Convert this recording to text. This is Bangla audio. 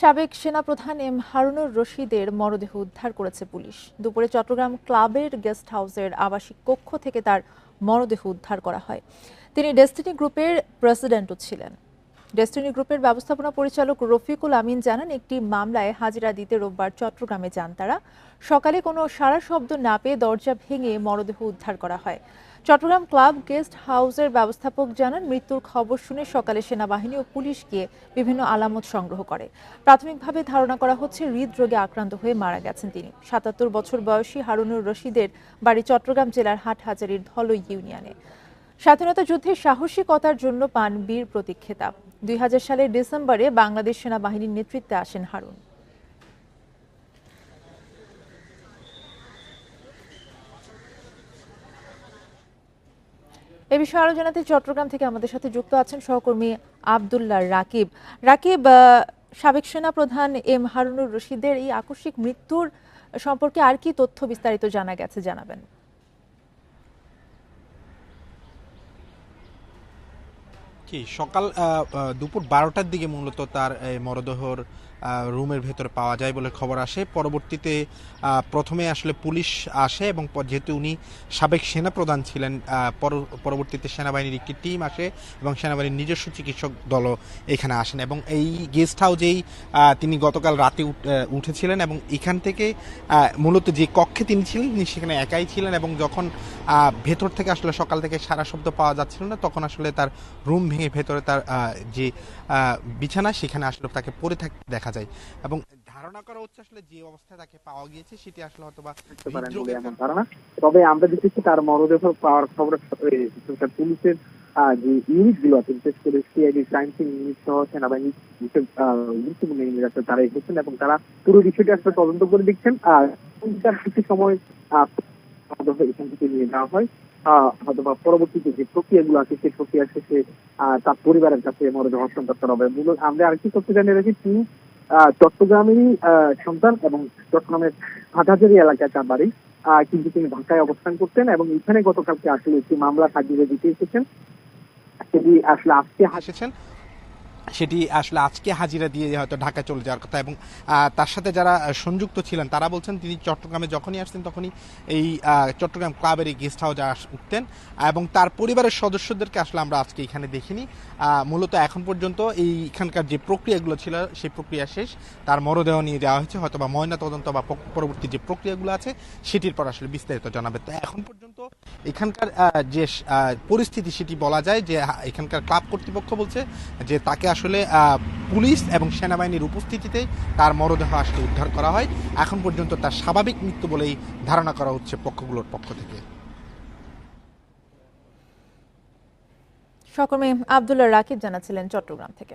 সাবেক সেনাপ্রধান এম হারুনুর রশিদের মরদেহ উদ্ধার করেছে পুলিশ। দুপুরে চট্টগ্রাম ক্লাবের গেস্ট হাউসের আবাসিক কক্ষ থেকে তার মরদেহ উদ্ধার করা হয়। তিনি ডেস্টিনি গ্রুপের প্রেসিডেন্টও ছিলেন। ডেস্টিনি গ্রুপের ব্যবস্থাপনা পরিচালক রফিকুল আমিন জানান, একটি মামলায় হাজিরা দিতে রোববার চট্টগ্রামে যান তারা। সকালে কোনো সারা শব্দ না পেয়ে দরজা ভেঙে মরদেহ উদ্ধার করা হয়। চট্টগ্রাম ক্লাব গেস্ট হাউসের ব্যবস্থাপক জানান, মৃত্যুর খবর শুনে সকালে সেনাবাহিনী ও পুলিশ গিয়ে বিভিন্ন আলামত সংগ্রহ করে। প্রাথমিকভাবে ধারণা করা হচ্ছে, হৃদরোগে আক্রান্ত হয়ে মারা গেছেন তিনি। সাতাত্তর বছর বয়সী হারুনুর রশিদের বাড়ি চট্টগ্রাম জেলার হাটহাজারির ধলই ইউনিয়নে। স্বাধীনতা যুদ্ধে সাহসিকতার জন্য পান বীর প্রতীক খেতাব দুই হাজার সালের ডিসেম্বরে বাংলাদেশ সেনাবাহিনীর নেতৃত্বে আসেন হারুন। এ বিষয়ে আরও জানাতে চট্টগ্রাম থেকে আমাদের সাথে যুক্ত আছেন সহকর্মী আবদুল্লাহ রাকিব। রাকিব সাবেক সেনাপ্রধান এম হারুনুর রশিদের এই আকস্মিক মৃত্যুর সম্পর্কে আর কি তথ্য বিস্তারিত জানা গেছে জানাবেন? কি? সকাল দুপুর বারোটার দিকে মূলত তার মরদেহর রুমের ভেতরে পাওয়া যায় বলে খবর আসে। পরবর্তীতে প্রথমে আসলে পুলিশ আসে এবং যেহেতু উনি সাবেক সেনাপ্রধান ছিলেন পর- পরবর্তীতে সেনাবাহিনীর একটি টিম আসে এবং সেনাবাহিনীর নিজস্ব চিকিৎসক দলও এখানে আসেন এবং এই গেস্ট হাউসেই আহ, তিনি গতকাল রাতে উঠ- উঠেছিলেন এবং এখান থেকে মূলত যে কক্ষে তিনি ছিলেন তিনি সেখানে একাই ছিলেন এবং যখন ভেতর থেকে আসলে সকাল থেকে সারা শব্দ পাওয়া যাচ্ছিল না তখন আসলে তার রুম ভেঙে ভেতরে তার যে বিছানা সেখানে আসলে তাকে পড়ে থাকতে দেখা যায়। এবং ধারণা করা হচ্ছে আসলে যে অবস্থায় তাকে পাওয়া গিয়েছে সেটি আসলে হৃদরোগের এমন ধারণা। তবে আমরা দেখেছি তার মরদেহ পাওয়ার খবর পুলিশের যে ইউনিটগুলো আছে বিশেষ করে সিআইডি ক্রাইম সিন ইউনিট সহ সেনাবাহিনী গুরুত্বপূর্ণ ইউনিট আছে তারা এসেছেন এবং তারা পুরো বিষয়টি আসলে তদন্ত করে দেখছেন। আর কিছু সময় আহ, এখান থেকে নিয়ে যাওয়া হয়। পরবর্তীতে যে প্রক্রিয়াগুলো আছে সেই প্রক্রিয়া শেষে আহ, তার পরিবারের কাছে মরদেহ হস্তান্তর করা হবে। মূলত আমরা আরেকটি তথ্য জানিয়ে রাখি তিনি চট্টগ্রামেরই সন্তান এবং চট্টগ্রামের হাটহাজারি এলাকায় তার বাড়ি। কিন্তু তিনি ঢাকায় অবস্থান করতেন এবং এখানে গতকালকে আসলে একটি মামলা সাজিয়ে দিতে এসেছেন। সেটি আসলে আজকে হাসেছেন সেটি আসলে আজকে হাজিরা দিয়ে হয়তো ঢাকা চলে যাওয়ার কথা এবং তার সাথে যারা সংযুক্ত ছিলেন, তারা বলছেন তিনি চট্টগ্রামে যখনই আসতেন তখনই এই চট্টগ্রাম ক্লাবের এই গেস্ট হাউসে উঠতেন এবং তার পরিবারের সদস্যদেরকে আসলে আমরা আজকে এখানে দেখিনি। মূলত এখন পর্যন্ত এই এখানকার যে প্রক্রিয়াগুলো ছিল, সেই প্রক্রিয়া শেষ। তার মরদেহ নিয়ে যাওয়া হয়েছে, হয়তো বা ময়না তদন্ত বা পরবর্তী যে প্রক্রিয়াগুলো আছে, সেটির পর আসলে বিস্তারিত জানাবে। তো এখন পর্যন্ত এখানকার যে পরিস্থিতি সেটি বলা যায় যে এখানকার ক্লাব কর্তৃপক্ষ বলছে যে তাকে আসলে পুলিশ এবং সেনাবাহিনীর উপস্থিতিতে তার মরদেহ আসলে উদ্ধার করা হয়। এখন পর্যন্ত তার স্বাভাবিক মৃত্যু বলেই ধারণা করা হচ্ছে পক্ষগুলোর পক্ষ থেকে। সহকর্মী আবদুল্লাহ রাকিব জানাচ্ছিলেন চট্টগ্রাম থেকে।